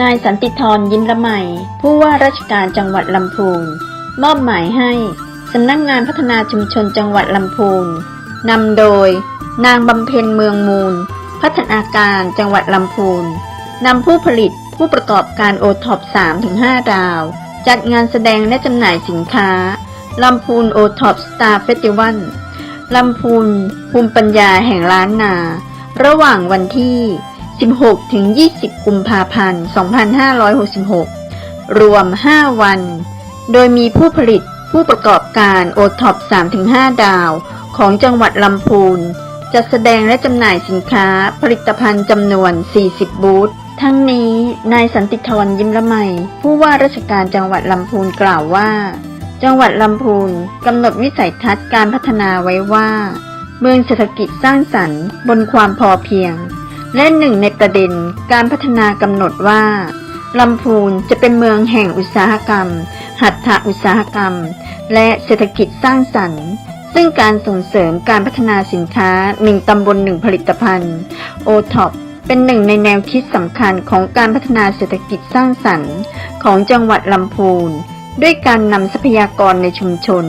นายสันติธรยิ้มละไมผู้ว่าราชการจังหวัดลำพูนมอบหมายให้สำนักงงานพัฒนาชุมชนจังหวัดลำพูนนำโดย นางบำเพ็ญเมืองมูล พัฒนาการจังหวัดลำพูนนำผู้ผลิตผู้ประกอบการโอท็อป3-5 ดาว จัดงานแสดงและจำหน่ายสินค้าลำพูนโอท็อปสตาร์เฟสติวัลลำพูนภูมิปัญญาแห่งล้านนา ระหว่างวันที่ 16 ถึง 20 กุมภาพันธ์ 2566 รวม 5 วัน โดยมีผู้ผลิตผู้ประกอบการโอท็อป3-5 ดาว ของจังหวัดลำพูน จัดแสดงและจำหน่ายสินค้าผลิตภัณฑ์จำนวน 40 บูธทั้งนี้นายสันติธรยิ้มละไม ผู้ว่าราชการจังหวัดลำพูนกล่าวว่า จังหวัดลำพูนกำหนดวิสัยทัศน์การพัฒนาไว้ว่า เมืองเศรษฐกิจสร้างสรรค์บนความพอเพียง และหนึ่งในประเด็นการพัฒนากำหนดว่าลำพูนจะเป็นเมืองแห่งอุตสาหกรรม หัตถอุตสาหกรรม และเศรษฐกิจสร้างสรรค์ ซึ่งการส่งเสริมการพัฒนาสินค้าหนึ่งตำบลหนึ่งผลิตภัณฑ์โอท็อปเป็นหนึ่งในแนวคิดสำคัญของการพัฒนาเศรษฐกิจสร้างสรรค์ของจังหวัดลำพูน ด้วยการนำทรัพยากรในชุมชน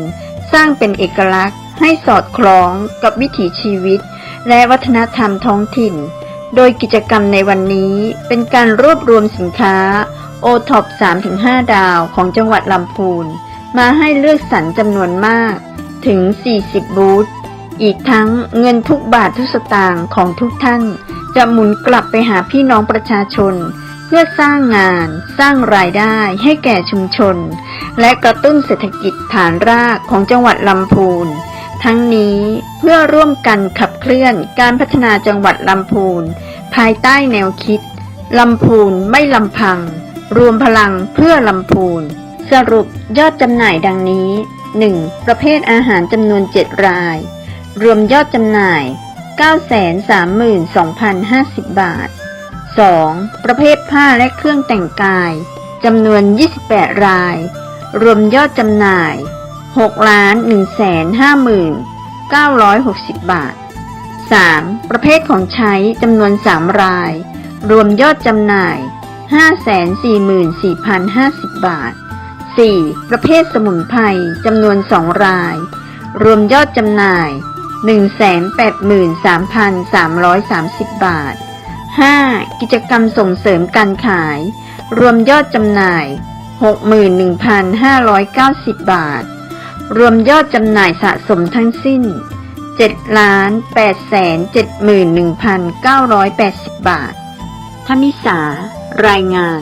สร้างเป็นเอกลักษณ์ ให้สอดคล้องกับวิถีชีวิต และวัฒนธรรมท้องถิ่น โดยกิจกรรมในวันนี้เป็นการรวบรวมสินค้าโอท็อป3-5 ดาวของจังหวัดลำพูน มาให้เลือกสรรจำนวนมากถึง 40 บูธ อีกทั้งเงินทุกบาททุกสตางค์ของทุกท่าน จะหมุนกลับไปหาพี่น้องประชาชน เพื่อสร้างงาน สร้างรายได้ให้แก่ชุมชน และกระตุ้นเศรษฐกิจฐานรากของจังหวัดลำพูน ทั้งนี้เพื่อร่วมกันขับเคลื่อนการพัฒนาจังหวัดลำพูน ภายใต้แนวคิดลำพูนไม่ลำพัง รวมพลังเพื่อลำพูน สรุปยอดจำหน่ายดังนี้ 1. ประเภทอาหารจำนวน 7 ราย รวมยอดจำหน่าย 932,050 บาท 2. ประเภทผ้าและเครื่องแต่งกายจำนวน 28 ราย รวมยอดจำหน่าย 6ล้าน1 5 0 960 บาท 3. ประเภทของใช้จำนวน 3 ราย รวมยอดจำหน่าย 544,050 บาท 4. ประเภทสมุนไพรจำนวน 2 ราย รวมยอดจำหน่าย 183,330 บาท 5. กิจกรรมส่งเสริมการขาย รวมยอดจำหน่าย 61,590 บาท รวมยอดจำหน่ายสะสมทั้งสิ้น 7,871,980 บาท ธมิสา รายงาน